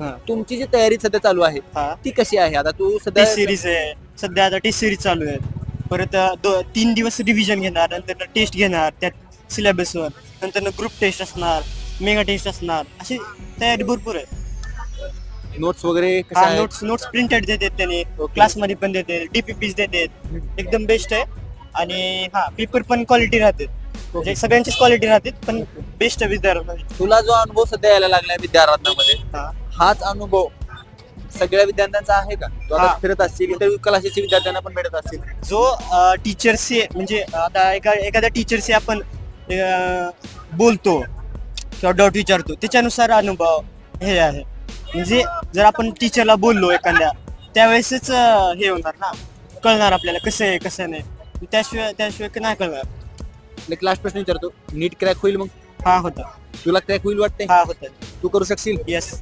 हा. तुमची जी तयारी सध्या चालू आहे हा. ती कशी आहे? आता तू सध्या सिरीज आहे. सध्या आता टेस्ट सिरीज चालू आहे. परत अ, दो- तीन दिवस रिव्हिजन घेणार नंतर टेस्ट घेणार त्यात सिलेबसवर नंतर ग्रुप टेस्ट असणार मेगा टेस्ट असणार. अशी तयारी भरपूर आहे. नोट्स वगैरे कशा आहेत? नोट्स नोट्स प्रिंटेड देतात त्याने. Okay. क्लासमध्ये पण देते डीपीपीज देतात. एकदम बेस्ट आहे. आणि हा पेपर पण क्वालिटी राहते. म्हणजे सगळ्यांचीच क्वालिटी राहते पण बेस्ट आहे विद्यार्थ्यांना तुला जो अनुभव सध्या यायला लागलाय विद्यारत्नामध्ये हा. हाच अनुभव सगळ्या विद्यार्थ्यांचा आहे का? तू आता हा. फिरत असतील इंटरव्ह्यू क्लासेसच्या विद्यार्थ्यांना पण भेटत असतील. जो टीचरशी म्हणजे आता एका एखाद्या टीचरशी आपण अ, बोलतो किंवा डाऊट विचारतो त्याच्यानुसार अनुभव हे आहे. म्हणजे जर आपण टीचरला बोललो एखाद्या त्यावेळेसच अ, हे होणार ना? कळणार आपल्याला कसं आहे कसं नाही. त्याशिवाय त्याशिवाय नाही कळणार. एक लास्ट प्रश्न विचारतो. नीट क्रॅक होईल मग? हा होता. तुला क्रॅक होईल वाटते हा होता. तू करू शकशील? येस